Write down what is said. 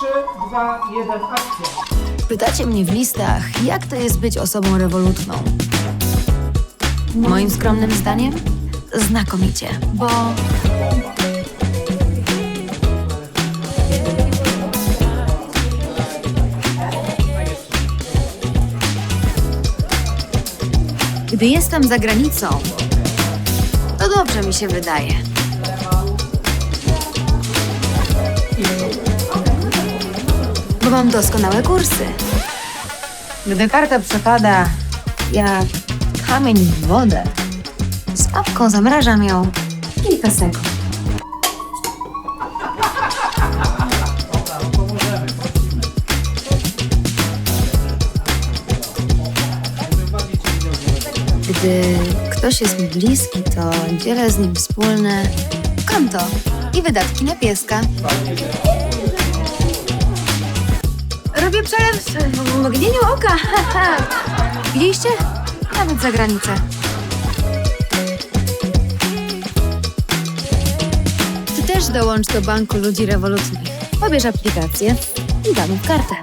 3, 2, 1, akcja. Pytacie mnie w listach, jak to jest być osobą rewolutną. Moim skromnym zdaniem? Znakomicie, bo gdy jestem za granicą, to dobrze mi się wydaje. Bo mam doskonałe kursy. Gdy karta przepada jak kamień w wodę, z papką zamrażam ją kilka sekund. Gdy ktoś jest mi bliski, to dzielę z nim wspólne konto i wydatki na pieska. Robię przelew w mgnieniu oka. Widzieliście? Nawet za granicę. Ty też dołącz do banku ludzi rewolucyjnych. Pobierz aplikację i damy kartę.